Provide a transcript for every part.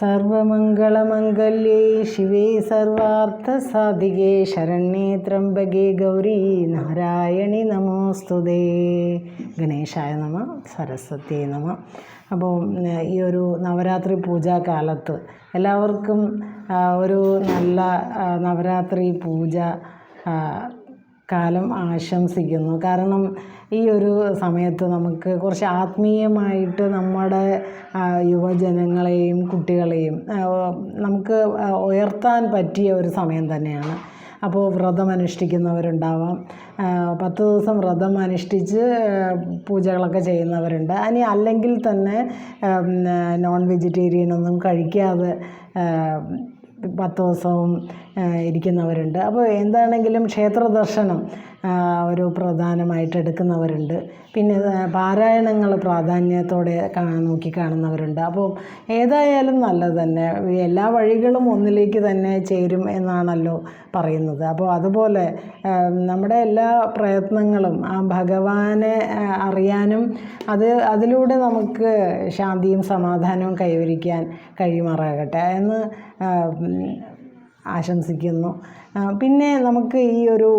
സർവമംഗളമംഗല്യേ ശിവേ സർവാർത്ഥസാധികേ ശരണ്യേ ത്രംബകേ ഗൗരി നാരായണി നമോസ്തുതേ. ഗണേശായ നമ സരസ്വതി നമ. അപ്പോൾ ഈ ഒരു നവരാത്രി പൂജാകാലത്ത് എല്ലാവർക്കും ഒരു നല്ല നവരാത്രി പൂജ കാലം ആശംസിക്കുന്നു. കാരണം ഈ ഒരു സമയത്ത് നമുക്ക് കുറച്ച് ആത്മീയമായിട്ട് നമ്മുടെ യുവജനങ്ങളെയും കുട്ടികളെയും നമുക്ക് ഉയർത്താൻ പറ്റിയ ഒരു സമയം തന്നെയാണ്. അപ്പോൾ വ്രതം അനുഷ്ഠിക്കുന്നവരുണ്ടാവാം. പത്ത് ദിവസം വ്രതം അനുഷ്ഠിച്ച് പൂജകളൊക്കെ ചെയ്യുന്നവരുണ്ട്. ഇനി അല്ലെങ്കിൽ തന്നെ നോൺ വെജിറ്റേറിയൻ ഒന്നും കഴിക്കാതെ പത്ത് ദിവസവും ഇരിക്കുന്നവരുണ്ട്. അപ്പോൾ എന്താണെങ്കിലും ക്ഷേത്ര ദർശനം ഒരു പ്രധാനമായിട്ട് എടുക്കുന്നവരുണ്ട്. പിന്നെ പാരായണങ്ങൾ പ്രാധാന്യത്തോടെ നോക്കിക്കാണുന്നവരുണ്ട് നോക്കി കാണുന്നവരുണ്ട്. അപ്പോൾ ഏതായാലും നല്ലത് തന്നെ. എല്ലാ വഴികളും ഒന്നിലേക്ക് തന്നെ ചേരും എന്നാണല്ലോ പറയുന്നത്. അപ്പോൾ അതുപോലെ നമ്മുടെ എല്ലാ പ്രയത്നങ്ങളും ആ ഭഗവാനെ അറിയാനും അത് അതിലൂടെ നമുക്ക് ശാന്തിയും സമാധാനവും കൈവരിക്കാൻ കഴിയുമാറാകട്ടെ എന്ന് ആശംസിക്കുന്നു. പിന്നെ നമുക്ക് ഈ ഒരു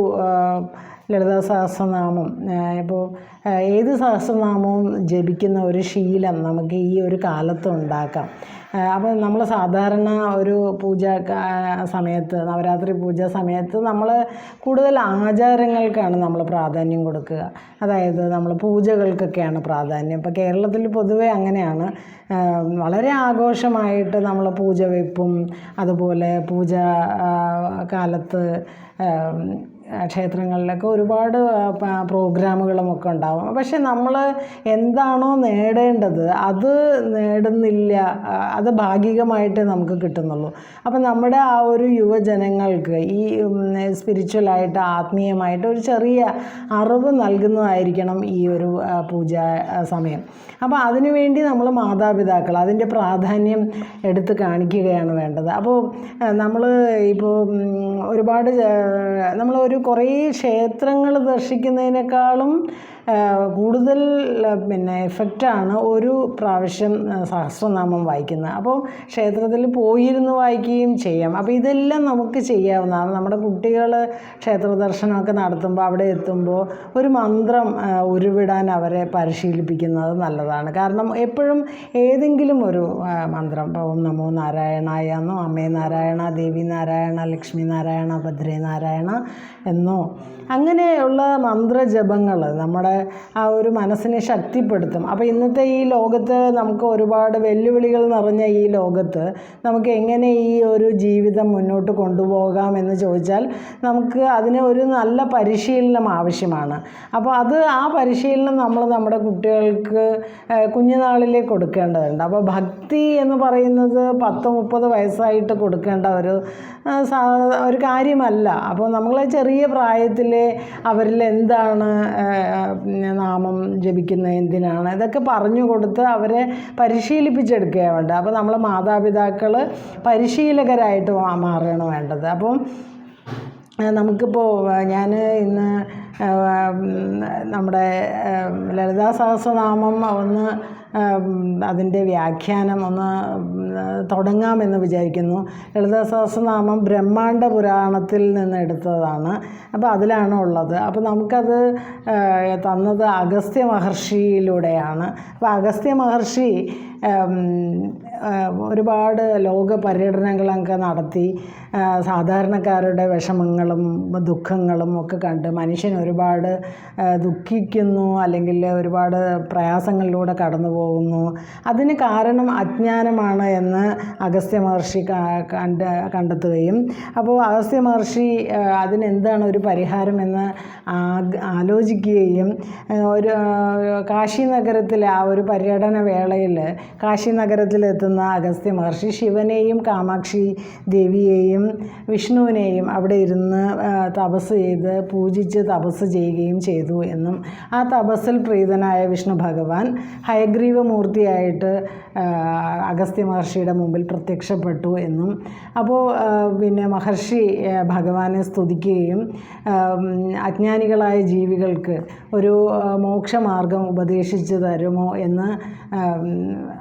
ലളിതാ സഹസ്രനാമം. ഇപ്പോൾ ഏത് സഹസ്രനാമവും ജപിക്കുന്ന ഒരു ശീലം നമുക്ക് ഈ ഒരു കാലത്ത് ഉണ്ടാക്കാം. അപ്പോൾ നമ്മൾ സാധാരണ ഒരു പൂജ സമയത്ത് നവരാത്രി പൂജ സമയത്ത് നമ്മൾ കൂടുതൽ ആചാരങ്ങൾക്കാണ് നമ്മൾ പ്രാധാന്യം കൊടുക്കുക. അതായത് നമ്മൾ പൂജകൾക്കൊക്കെയാണ് പ്രാധാന്യം. ഇപ്പോൾ കേരളത്തിൽ പൊതുവെ അങ്ങനെയാണ്. വളരെ ആഘോഷമായിട്ട് നമ്മൾ പൂജ വെപ്പും അതുപോലെ പൂജ കാലത്ത് ക്ഷേത്രങ്ങളിലൊക്കെ ഒരുപാട് പ്രോഗ്രാമുകളും പ്രോഗ്രാമുകളുമൊക്കെ ഉണ്ടാവും. പക്ഷെ നമ്മൾ എന്താണോ നേടേണ്ടത് അത് നേടുന്നില്ല അത് ഭാഗികമായിട്ടേ നമുക്ക് കിട്ടുന്നുള്ളൂ. അപ്പം നമ്മുടെ ആ ഒരു യുവജനങ്ങൾക്ക് ഈ സ്പിരിച്വലായിട്ട് ആത്മീയമായിട്ട് ഒരു ചെറിയ അറിവ് നൽകുന്നതായിരിക്കണം ഈ ഒരു പൂജ സമയം. അപ്പോൾ അതിനുവേണ്ടി നമ്മൾ മാതാപിതാക്കൾ അതിന്റെ പ്രാധാന്യം എടുത്ത് കാണിക്കുകയാണ് വേണ്ടത്. അപ്പോൾ നമ്മൾ ഇപ്പോൾ ഒരുപാട് നമ്മൾ ഒരു കുറേ ക്ഷേത്രങ്ങൾ ദർശിക്കുന്നതിനേക്കാളും കൂടുതൽ പിന്നെ എഫക്റ്റാണ് ഒരു പ്രാവശ്യം സഹസ്രനാമം വായിക്കുന്നത്. അപ്പോൾ ക്ഷേത്രത്തിൽ പോയിരുന്ന് വായിക്കുകയും ചെയ്യാം. അപ്പോൾ ഇതെല്ലാം നമുക്ക് ചെയ്യാവുന്നതാണ്. നമ്മുടെ കുട്ടികൾ ക്ഷേത്ര ദർശനമൊക്കെ നടത്തുമ്പോൾ അവിടെ എത്തുമ്പോൾ ഒരു മന്ത്രം ഉരുവിടാൻ അവരെ പരിശീലിപ്പിക്കുന്നത് നല്ലതാണ്. കാരണം എപ്പോഴും ഏതെങ്കിലും ഒരു മന്ത്രം ഇപ്പോൾ ഓം നമോ നാരായണായ എന്നോ അമ്മേ നാരായണ ദേവി നാരായണ ലക്ഷ്മി നാരായണ ഭദ്രേ നാരായണ എന്നോ? അങ്ങനെയുള്ള മന്ത്രജപങ്ങൾ നമ്മുടെ ആ ഒരു മനസ്സിനെ ശക്തിപ്പെടുത്തും. അപ്പോൾ ഇന്നത്തെ ഈ ലോകത്ത് നമുക്ക് ഒരുപാട് വെല്ലുവിളികൾ നിറഞ്ഞ ഈ ലോകത്ത് നമുക്ക് എങ്ങനെ ഈ ഒരു ജീവിതം മുന്നോട്ട് കൊണ്ടുപോകാം എന്ന് ചോദിച്ചാൽ നമുക്ക് അതിന് ഒരു നല്ല പരിശീലനം ആവശ്യമാണ്. അപ്പോൾ അത് ആ പരിശീലനം നമ്മൾ നമ്മുടെ കുട്ടികൾക്ക് കുഞ്ഞുനാളിലേ കൊടുക്കേണ്ടതുണ്ട്. അപ്പോൾ ഭക്തി എന്ന് പറയുന്നത് പത്ത് മുപ്പത് വയസ്സായിട്ട് കൊടുക്കേണ്ട ഒരു ഒരു കാര്യമല്ല. അപ്പോൾ നമ്മൾ ചെറിയ പ്രായത്തിലെ അവരിൽ എന്താണ് നാമം ജപിക്കുന്നത് എന്തിനാണ്? ഇതൊക്കെ പറഞ്ഞു കൊടുത്ത് അവരെ പരിശീലിപ്പിച്ചെടുക്കുകയാണ് വേണ്ടത്. അപ്പോൾ നമ്മൾ മാതാപിതാക്കൾ പരിശീലകരായിട്ട് മാറുകയാണ് വേണ്ടത്. അപ്പം നമുക്കിപ്പോൾ ഞാൻ ഇന്ന് നമ്മുടെ ലളിതാ സഹസ്രനാമം ഒന്ന് അതിന്റെ വ്യാഖ്യാനം ഒന്ന് തുടങ്ങാമെന്ന് വിചാരിക്കുന്നു. ലളിതാസഹസ്രനാമം ബ്രഹ്മാണ്ട പുരാണത്തിൽ നിന്ന് എടുത്തതാണ്. അപ്പോൾ അതിലാണ് ഉള്ളത്. അപ്പോൾ നമുക്കത് തന്നത് അഗസ്ത്യ മഹർഷിയിലൂടെയാണ്. അപ്പോൾ അഗസ്ത്യ മഹർഷി ഒരുപാട് ലോക പര്യടനങ്ങളൊക്കെ നടത്തി. സാധാരണക്കാരുടെ വിഷമങ്ങളും ദുഃഖങ്ങളും ഒക്കെ കണ്ട് മനുഷ്യൻ ഒരുപാട് ദുഃഖിക്കുന്നു അല്ലെങ്കിൽ ഒരുപാട് പ്രയാസങ്ങളിലൂടെ കടന്നു പോകുന്നു അതിന് കാരണം അജ്ഞാനമാണ് എന്ന് അഗസ്ത്യ മഹർഷി കണ്ട കണ്ട് കണ്ടെത്തുകയും. അപ്പോൾ അഗസ്ത്യ മഹർഷി അതിനെന്താണ് ഒരു പരിഹാരം എന്ന് ആലോചിക്കുകയും ഒരു കാശി നഗരത്തിലെ ആ ഒരു പര്യടന വേളയിൽ കാശി നഗരത്തിലെത്തുന്ന അഗസ്ത്യ മഹർഷി ശിവനെയും കാമാക്ഷി ദേവിയെയും വിഷ്ണുവിനെയും അവിടെ ഇരുന്ന് തപസ് ചെയ്ത് പൂജിച്ച് തപസ് ചെയ്യുകയും ചെയ്തു എന്നും ആ തപസ്സിൽ പ്രീതനായ വിഷ്ണു ഭഗവാൻ ഹയഗ്രീവമൂർത്തിയായിട്ട് ആ, അഗസ്ത്യ മഹർഷിയുടെ മുമ്പിൽ പ്രത്യക്ഷപ്പെട്ടു എന്നും. അപ്പോൾ പിന്നെ മഹർഷി ഭഗവാനെ സ്തുതിക്കുകയും അജ്ഞാനികളായ ജീവികൾക്ക് ഒരു മോക്ഷമാർഗം ഉപദേശിച്ചു തരുമോ എന്ന്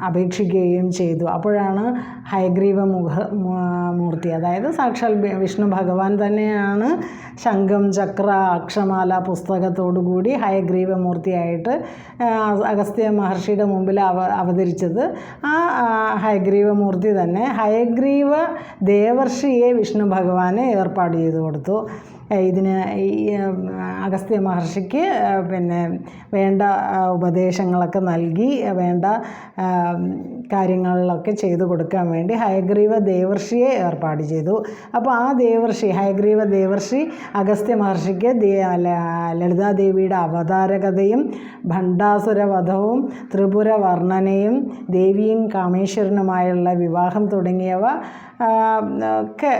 അപേക്ഷിക്കുകയും ചെയ്തു. അപ്പോഴാണ് ഹയഗ്രീവ മുഖ മൂർത്തി. അതായത് സാക്ഷാൽ വിഷ്ണു ഭഗവാൻ തന്നെയാണ് ശംഖം ചക്ര അക്ഷമാല പുസ്തകത്തോടുകൂടി ഹയഗ്രീവമൂർത്തിയായിട്ട് അഗസ്ത്യ മഹർഷിയുടെ മുമ്പിൽ അവ അവതരിച്ചത്. ആ ഹയഗ്രീവമൂർത്തി മൂർത്തി തന്നെ ഹയഗ്രീവ ദേവർഷിയെ വിഷ്ണു ഭഗവാന് ഏർപ്പാട് ചെയ്തു കൊടുത്തു. ഇതിന് ഈ അഗസ്ത്യ മഹർഷിക്ക് പിന്നെ വേണ്ട ഉപദേശങ്ങളൊക്കെ നൽകി വേണ്ട കാര്യങ്ങളിലൊക്കെ ചെയ്തു കൊടുക്കാൻ വേണ്ടി ഹയഗ്രീവ ദേവർഷിയെ ഏർപ്പാട് ചെയ്തു. അപ്പോൾ ആ ദേവർഷി ഹയഗ്രീവ ദേവർഷി അഗസ്ത്യ മഹർഷിക്ക് ലളിതാദേവിയുടെ അവതാരകഥയും ഭണ്ഡാസുരവധവും ത്രിപുര വർണനയും ദേവിയും കാമേശ്വരനുമായുള്ള വിവാഹം തുടങ്ങിയവ ഒക്കെ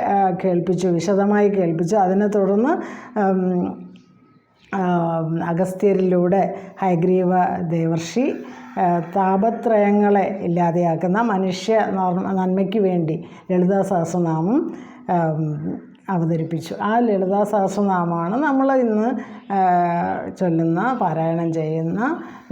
കേൾപ്പിച്ചു വിശദമായി കേൾപ്പിച്ചു. അതിനെ തുടർന്ന് അഗസ്ത്യരിലൂടെ ഹൈഗ്രീവ ദേവർഷി താപത്രയങ്ങളെ ഇല്ലാതെയാക്കുന്ന മനുഷ്യ നന്മയ്ക്ക് വേണ്ടി ലളിതാ സഹസ്രനാമം അവതരിപ്പിച്ചു. ആ ലളിതാ സഹസ്രനാമമാണ് നമ്മൾ ഇന്ന് ചൊല്ലുന്ന പാരായണം ചെയ്യുന്ന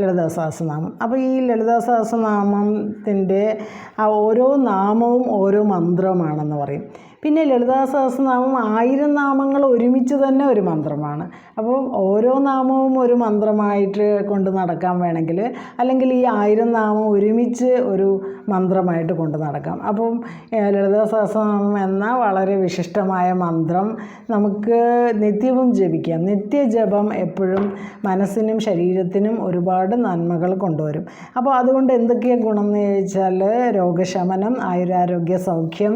ലളിതാ സഹസ്രനാമം. അപ്പോൾ ഈ ലളിതാ സഹസ്രനാമത്തിന്റെ ആ ഓരോ നാമവും ഓരോ മന്ത്രമാണെന്ന് പറയും. പിന്നെ ലളിതാ സഹസ്രനാമം ആയിരം നാമങ്ങൾ ഒരുമിച്ച് തന്നെ ഒരു മന്ത്രമാണ്. അപ്പം ഓരോ നാമവും ഒരു മന്ത്രമായിട്ട് കൊണ്ട് നടക്കാൻ വേണമെങ്കിൽ അല്ലെങ്കിൽ ഈ ആയിരം നാമം ഒരുമിച്ച് ഒരു മന്ത്രമായിട്ട് കൊണ്ട് നടക്കാം. അപ്പം ലളിത സഹസ്രനാമം എന്ന വളരെ വിശിഷ്ടമായ മന്ത്രം നമുക്ക് നിത്യവും ജപിക്കാം. നിത്യജപം എപ്പോഴും മനസ്സിനും ശരീരത്തിനും ഒരുപാട് നന്മകൾ കൊണ്ടുവരും. അപ്പോൾ അതുകൊണ്ട് എന്തൊക്കെയാണ് ഗുണം എന്ന് ചോദിച്ചാൽ രോഗശമനം ആയുരാരോഗ്യ സൗഖ്യം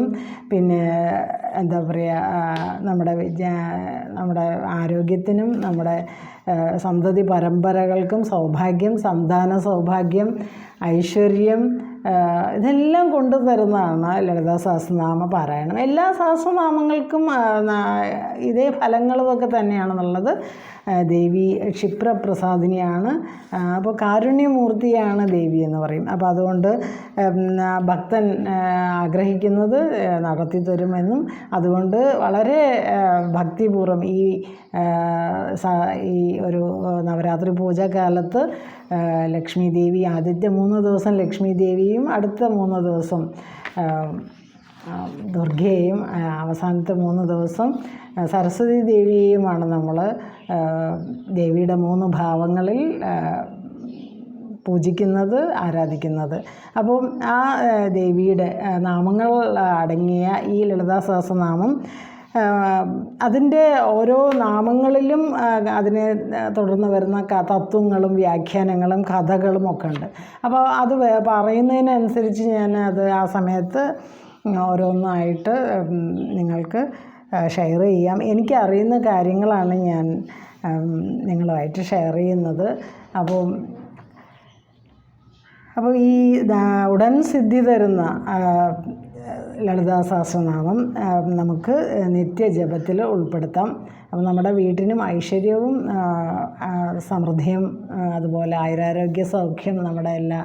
പിന്നെ എന്താ പറയുക നമ്മുടെ നമ്മുടെ ആരോഗ്യത്തിനും നമ്മുടെ സന്തതി പരമ്പരകൾക്കും സൗഭാഗ്യം സന്താന സൗഭാഗ്യം ഐശ്വര്യം ഇതെല്ലാം കൊണ്ടു തരുന്നതാണ് ലളിതാ സഹസ്രനാമ പാരായണം. എല്ലാ സഹസ്രനാമങ്ങൾക്കും ഇതേ ഫലങ്ങളൊക്കെ തന്നെയാണെന്നുള്ളത് ദേവി ക്ഷിപ്രപ്രസാദിനിയാണ്. അപ്പോൾ കാരുണ്യമൂർത്തിയാണ് ദേവി എന്ന് പറയും. അപ്പോൾ അതുകൊണ്ട് ഭക്തൻ ആഗ്രഹിക്കുന്നത് നടത്തി തരുമെന്നും അതുകൊണ്ട് വളരെ ഭക്തിപൂർവം ഈ ഈ ഒരു നവരാത്രി പൂജാകാലത്ത് ആ, ലക്ഷ്മി ദേവി ആദ്യത്തെ മൂന്ന് ദിവസം ലക്ഷ്മി ദേവിയും അടുത്ത മൂന്ന് ദിവസം ദുർഗയെയും അവസാനത്തെ മൂന്ന് ദിവസം സരസ്വതി ദേവിയെയുമാണ് നമ്മൾ ദേവിയുടെ മൂന്ന് ഭാവങ്ങളിൽ പൂജിക്കുന്നത് ആരാധിക്കുന്നത്. അപ്പോൾ ആ, ദേവിയുടെ നാമങ്ങൾ അടങ്ങിയ ഈ ലളിതാ സഹസ്രനാമം അതിന്റെ ഓരോ നാമങ്ങളിലും അതിനെ തുടർന്ന് വരുന്ന തത്വങ്ങളും വ്യാഖ്യാനങ്ങളും കഥകളും ഒക്കെ ഉണ്ട്. അപ്പോൾ അത് പറയുന്നതിനനുസരിച്ച് ഞാൻ അത് ആ സമയത്ത് ഓരോന്നായിട്ട് നിങ്ങൾക്ക് ഷെയർ ചെയ്യാം. എനിക്കറിയുന്ന കാര്യങ്ങളാണ് ഞാൻ നിങ്ങളുമായിട്ട് ഷെയർ ചെയ്യുന്നത്. അപ്പോൾ അപ്പോൾ ഈ ഉടൻ സിദ്ധി തരുന്ന ലളിതാ സഹസ്രനാമം നമുക്ക് നിത്യജപത്തിൽ ഉൾപ്പെടുത്താം. അപ്പോൾ നമ്മുടെ വീട്ടിനും ഐശ്വര്യവും സമൃദ്ധിയും അതുപോലെ ആയുരാരോഗ്യ സൗഖ്യം നമ്മുടെ എല്ലാ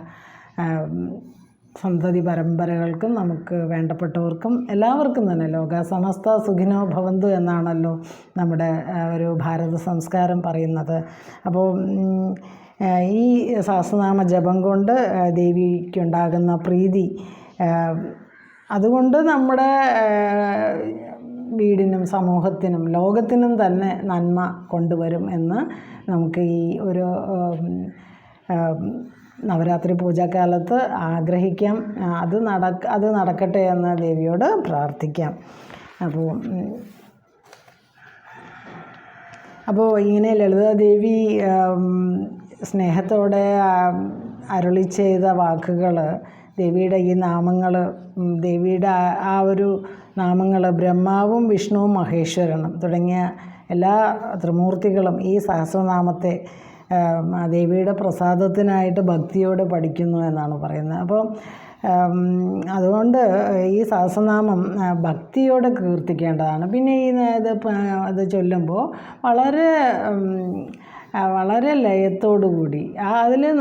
സന്തതി പരമ്പരകൾക്കും നമുക്ക് വേണ്ടപ്പെട്ടവർക്കും എല്ലാവർക്കും തന്നെ ലോക സമസ്ത സുഖിനോ ഭവന്തു എന്നാണല്ലോ നമ്മുടെ ഒരു ഭാരത സംസ്കാരം പറയുന്നത്. അപ്പോൾ ഈ സഹസ്രനാമ ജപം കൊണ്ട് ദേവിക്കുണ്ടാകുന്ന പ്രീതി അതുകൊണ്ട് നമ്മുടെ വീടിനും സമൂഹത്തിനും ലോകത്തിനും തന്നെ നന്മ കൊണ്ടുവരും എന്ന് നമുക്ക് ഈ ഒരു നവരാത്രി പൂജാക്കാലത്ത് ആഗ്രഹിക്കാം. അത് നടക്ക അത് നടക്കട്ടെ എന്ന് ദേവിയോട് പ്രാർത്ഥിക്കാം. അപ്പോൾ അപ്പോൾ ഇങ്ങനെ ലളിതാദേവി സ്നേഹത്തോടെ അരുളി ചെയ്ത വാക്കുകൾ ദേവിയുടെ ഈ നാമങ്ങൾ ദേവിയുടെ ആ- ഒരു നാമങ്ങൾ ബ്രഹ്മാവും വിഷ്ണുവും മഹേശ്വരനും തുടങ്ങിയ എല്ലാ ത്രിമൂർത്തികളും ഈ സഹസ്രനാമത്തെ ദേവിയുടെ പ്രസാദത്തിനായിട്ട് ഭക്തിയോടെ പഠിക്കുന്നു എന്നാണ് പറയുന്നത്. അപ്പോൾ അതുകൊണ്ട് ഈ സഹസ്രനാമം ഭക്തിയോടെ കീർത്തിക്കേണ്ടതാണ്. പിന്നെ ഈ ഇത് ഇത് ചൊല്ലുമ്പോൾ വളരെ വളരെ ലയത്തോടുകൂടി അതിൽ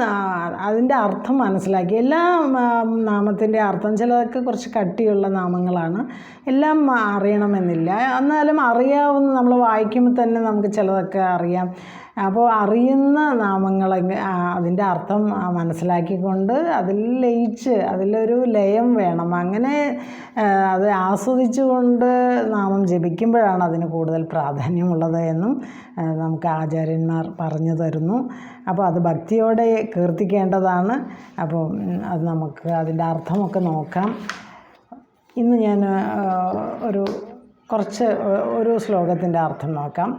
അതിന്റെ അർത്ഥം മനസ്സിലാക്കി. എല്ലാ നാമത്തിന്റെ അർത്ഥം ചിലതൊക്കെ കുറച്ച് കട്ടിയുള്ള നാമങ്ങളാണ്. എല്ലാം അറിയണമെന്നില്ല. എന്നാലും അറിയാവുന്ന നമ്മൾ വായിക്കുമ്പോൾ തന്നെ നമുക്ക് ചിലതൊക്കെ അറിയാം. അപ്പോൾ അറിയുന്ന നാമങ്ങൾ അതിന്റെ അർത്ഥം മനസ്സിലാക്കിക്കൊണ്ട് അതിൽ ലയിച്ച് അതിലൊരു ലയം വേണം. അങ്ങനെ അത് ആസ്വദിച്ചുകൊണ്ട് നാമം ജപിക്കുമ്പോഴാണ് അതിന് കൂടുതൽ പ്രാധാന്യമുള്ളത് എന്നും നമുക്ക് ആചാര്യന്മാർ പറഞ്ഞു തരുന്നു. അപ്പോൾ അത് ഭക്തിയോടെ കീർത്തിക്കേണ്ടതാണ്. അപ്പോൾ അത് നമുക്ക് അതിന്റെ അർത്ഥമൊക്കെ നോക്കാം. ഇന്ന് ഞാൻ ഒരു കുറച്ച് ഒരു ശ്ലോകത്തിന്റെ അർത്ഥം നോക്കാം.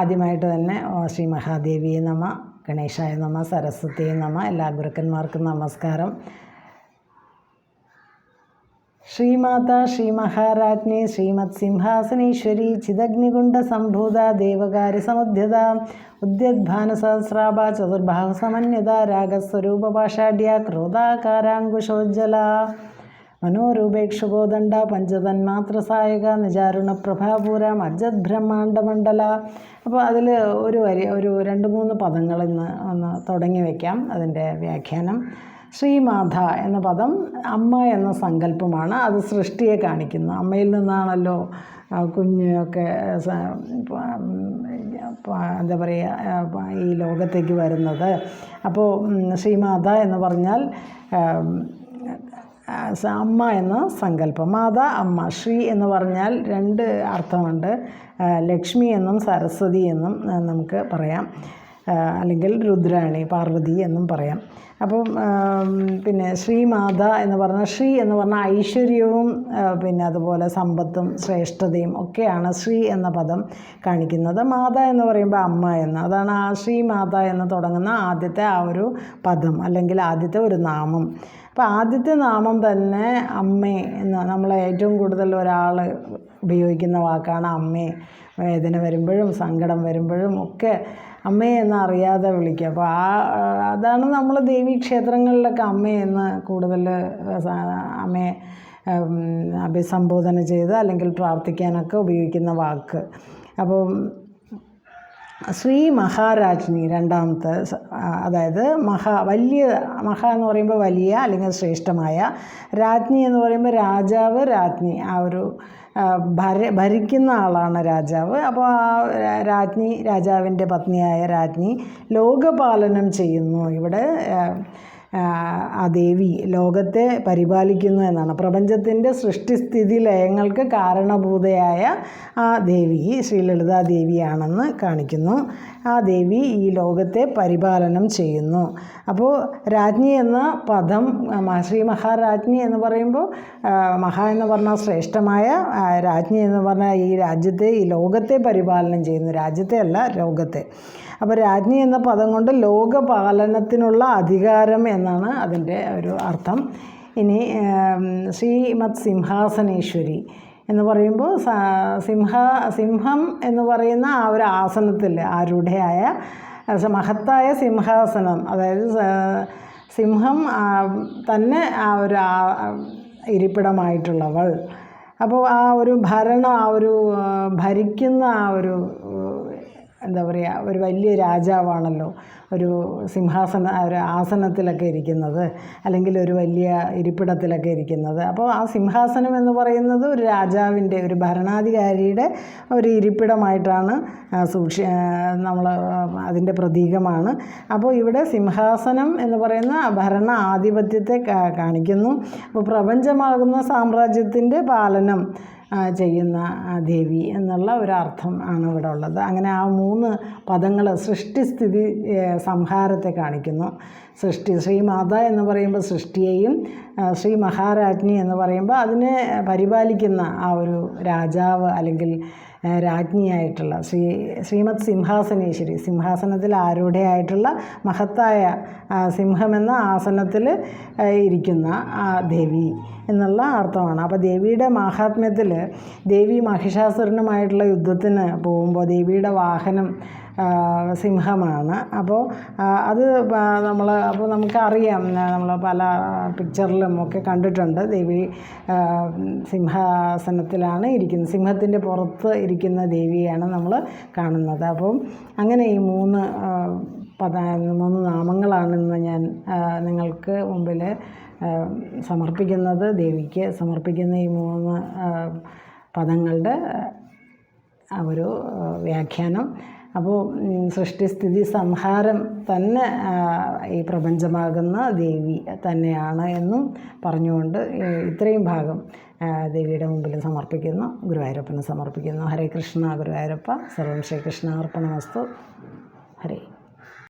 ആദ്യമായിട്ട് തന്നെ ശ്രീ മഹാദേവിയെ നമ ഗണേശായ നമ സരസ്വതിയെ നമ എല്ലാ ഗുരുക്കന്മാർക്കും നമസ്കാരം. ശ്രീമാത ശ്രീ മഹാരാജ്ഞി ശ്രീമത് സിംഹാസനേശ്വരി ചിതഗ്നികുണ്ട സംഭൂത ദേവകാരി സമുദ്ധ്യത ഉദ്യദ്ഭാന സഹസ്രാഭ ചതുർബാഹു സമന്യത രാഗസ്വരൂപ പാഷാഢ്യ ക്രോധാകാരാങ്കുശോജ്ജല മനോരൂപേക്ഷുഗോദണ്ഡ പഞ്ചതന്മാത്രസായക നിജാരുണ പ്രഭാപൂര മജ്ജത് ബ്രഹ്മാണ്ഡമണ്ഡല. അപ്പോൾ അതിൽ ഒരു വരി ഒരു രണ്ട് മൂന്ന് പദങ്ങൾ ഇന്ന് ഒന്ന് തുടങ്ങി വയ്ക്കാം അതിന്റെ വ്യാഖ്യാനം. ശ്രീമാധ എന്ന പദം അമ്മ എന്ന സങ്കല്പമാണ്. അത് സൃഷ്ടിയെ കാണിക്കുന്നു. അമ്മയിൽ നിന്നാണല്ലോ കുഞ്ഞൊക്കെ എന്താ പറയുക ഈ ലോകത്തേക്ക് വരുന്നത്. അപ്പോൾ ശ്രീമാത എന്ന് പറഞ്ഞാൽ അമ്മ എന്ന സങ്കല്പം. മാതാ അമ്മ ശ്രീ എന്ന് പറഞ്ഞാൽ രണ്ട് അർത്ഥമുണ്ട്. ലക്ഷ്മി എന്നും സരസ്വതി എന്നും നമുക്ക് പറയാം. അല്ലെങ്കിൽ രുദ്രാണി പാർവതി എന്നും പറയാം. അപ്പം പിന്നെ ശ്രീമാത എന്ന് പറഞ്ഞാൽ ശ്രീ എന്ന് പറഞ്ഞാൽ ഐശ്വര്യവും പിന്നെ അതുപോലെ സമ്പത്തും ശ്രേഷ്ഠതയും ഒക്കെയാണ് ശ്രീ എന്ന പദം കാണിക്കുന്നത്. മാത എന്ന് പറയുമ്പോൾ അമ്മ എന്ന്. അതാണ് ആ ശ്രീമാത എന്ന് തുടങ്ങുന്ന ആദ്യത്തെ ആ ഒരു പദം അല്ലെങ്കിൽ ആദ്യത്തെ ഒരു നാമം. അപ്പോൾ ആദ്യത്തെ നാമം തന്നെ അമ്മ എന്ന് നമ്മളെ ഏറ്റവും കൂടുതൽ ഒരാൾ ഉപയോഗിക്കുന്ന വാക്കാണ് അമ്മേ. വേദന വരുമ്പോഴും സങ്കടം വരുമ്പോഴും ഒക്കെ അമ്മേ എന്ന് അറിയാതെ വിളിക്കുക. അപ്പോൾ ആ അതാണ് നമ്മൾ ദേവീ ക്ഷേത്രങ്ങളിലൊക്കെ അമ്മയെന്ന് കൂടുതൽ അമ്മയെ അഭിസംബോധന ചെയ്ത് അല്ലെങ്കിൽ പ്രാർത്ഥിക്കാനൊക്കെ ഉപയോഗിക്കുന്ന വാക്ക്. അപ്പോൾ ശ്രീ മഹാരാജ്ഞി രണ്ടാമത്തെ അതായത് മഹാ വലിയ മഹാ എന്ന് പറയുമ്പോൾ വലിയ അല്ലെങ്കിൽ ശ്രേഷ്ഠമായ രാജ്ഞി എന്ന് പറയുമ്പോൾ രാജാവ് രാജ്ഞി. ആ ഒരു ഭര ഭരിക്കുന്ന ആളാണ് രാജാവ്. അപ്പോൾ ആ രാജ്ഞി രാജാവിന്റെ പത്നിയായ രാജ്ഞി ലോകപാലനം ചെയ്യുന്നു ഇവിടെ. ആ, ദേവി ലോകത്തെ പരിപാലിക്കുന്നു എന്നാണ്. പ്രപഞ്ചത്തിന്റെ സൃഷ്ടിസ്ഥിതി ലയങ്ങൾക്ക് കാരണഭൂതയായ ആ ദേവി ശ്രീ ലളിതാ ദേവിയാണെന്ന് കാണിക്കുന്നു. ആ ദേവി ഈ ലോകത്തെ പരിപാലനം ചെയ്യുന്നു. അപ്പോൾ രാജ്ഞി എന്ന പദം ശ്രീ മഹാരാജ്ഞി എന്ന് പറയുമ്പോൾ മഹാ എന്ന് പറഞ്ഞാൽ ശ്രേഷ്ഠമായ രാജ്ഞി എന്ന് പറഞ്ഞാൽ ഈ രാജ്യത്തെ ഈ ലോകത്തെ പരിപാലനം ചെയ്യുന്നു. രാജ്യത്തെ അല്ല ലോകത്തെ. അപ്പോൾ രാജ്ഞി എന്ന പദം കൊണ്ട് ലോകപാലനത്തിനുള്ള അധികാരം എന്നാണ് അതിന്റെ ഒരു അർത്ഥം. ഇനി ശ്രീമത് സിംഹാസനേശ്വരി എന്ന് പറയുമ്പോൾ സിംഹ സിംഹം എന്ന് പറയുന്ന ആ ഒരു ആസനത്തിൽ ആരുടെയായ മഹത്തായ സിംഹാസനം. അതായത് സിംഹം തന്നെ ആ ഒരു ഇരിപ്പിടമായിട്ടുള്ളവൾ. അപ്പോൾ ആ ഒരു ഭരണം ആ ഒരു ഭരിക്കുന്ന ആ ഒരു എന്താ പറയുക ഒരു വലിയ രാജാവാണല്ലോ ഒരു സിംഹാസന ഒരു ആസനത്തിലൊക്കെ ഇരിക്കുന്നത് അല്ലെങ്കിൽ ഒരു വലിയ ഇരിപ്പിടത്തിലൊക്കെ ഇരിക്കുന്നത്. അപ്പോൾ ആ സിംഹാസനം എന്ന് പറയുന്നത് ഒരു രാജാവിന്റെ ഒരു ഭരണാധികാരിയുടെ ഒരു ഇരിപ്പിടമായിട്ടാണ് സൂക്ഷി നമ്മൾ അതിന്റെ പ്രതീകമാണ്. അപ്പോൾ ഇവിടെ സിംഹാസനം എന്ന് പറയുന്ന ഭരണ ആധിപത്യത്തെ കാണിക്കുന്നു. അപ്പോൾ പ്രപഞ്ചമാകുന്ന സാമ്രാജ്യത്തിന്റെ പാലനം ചെയ്യുന്ന ദേവി എന്നുള്ള ഒരു അർത്ഥം ആണ് ഇവിടെ ഉള്ളത്. അങ്ങനെ ആ മൂന്ന് പദങ്ങൾ സൃഷ്ടിസ്ഥിതി സംഹാരത്തെ കാണിക്കുന്നു. സൃഷ്ടി ശ്രീമാത എന്ന് പറയുമ്പോൾ സൃഷ്ടിയെയും ശ്രീ മഹാരാജ്ഞി എന്ന് പറയുമ്പോൾ അതിനെ പരിപാലിക്കുന്ന ആ ഒരു രാജാവ് അല്ലെങ്കിൽ രാജ്ഞിയായിട്ടുള്ള ശ്രീ ശ്രീമത് സിംഹാസനേശ്വരി. സിംഹാസനത്തിൽ ആരൂഢയായിട്ടുള്ള മഹത്തായ സിംഹമെന്ന ആസനത്തിൽ ഇരിക്കുന്ന ദേവി എന്നുള്ള അർത്ഥമാണ്. അപ്പോൾ ദേവിയുടെ മഹാത്മ്യത്തിൽ ദേവി മഹിഷാസുരനുമായിട്ടുള്ള യുദ്ധത്തിന് പോകുമ്പോൾ ദേവിയുടെ വാഹനം സിംഹമാണ്. അപ്പോൾ അത് നമ്മൾ അപ്പോൾ നമുക്കറിയാം നമ്മൾ പല പിക്ചറിലും ഒക്കെ കണ്ടിട്ടുണ്ട്. ദേവി സിംഹാസനത്തിലാണ് ഇരിക്കുന്നത്. സിംഹത്തിന്റെ പുറത്ത് ഇരിക്കുന്ന ദേവിയാണ് നമ്മൾ കാണുന്നത്. അപ്പം അങ്ങനെ ഈ മൂന്ന് പദ മൂന്ന് നാമങ്ങളാണെന്ന് ഞാൻ നിങ്ങൾക്ക് മുമ്പിൽ സമർപ്പിക്കുന്നത്. ദേവിക്ക് സമർപ്പിക്കുന്ന ഈ മൂന്ന് പദങ്ങളുടെ ഒരു വ്യാഖ്യാനം. അപ്പോൾ സൃഷ്ടിസ്ഥിതി സംഹാരം തന്നെ ഈ പ്രപഞ്ചമാകുന്ന ദേവി തന്നെയാണ് എന്നും പറഞ്ഞുകൊണ്ട് ഇത്രയും ഭാഗം ദേവിയുടെ മുമ്പിൽ സമർപ്പിക്കുന്നു. ഗുരുവായൂരപ്പന് സമർപ്പിക്കുന്നു. ഹരേ കൃഷ്ണ ഗുരുവായൂരപ്പ. സർവം ശ്രീകൃഷ്ണ അർപ്പണമസ്തു ഹരേ.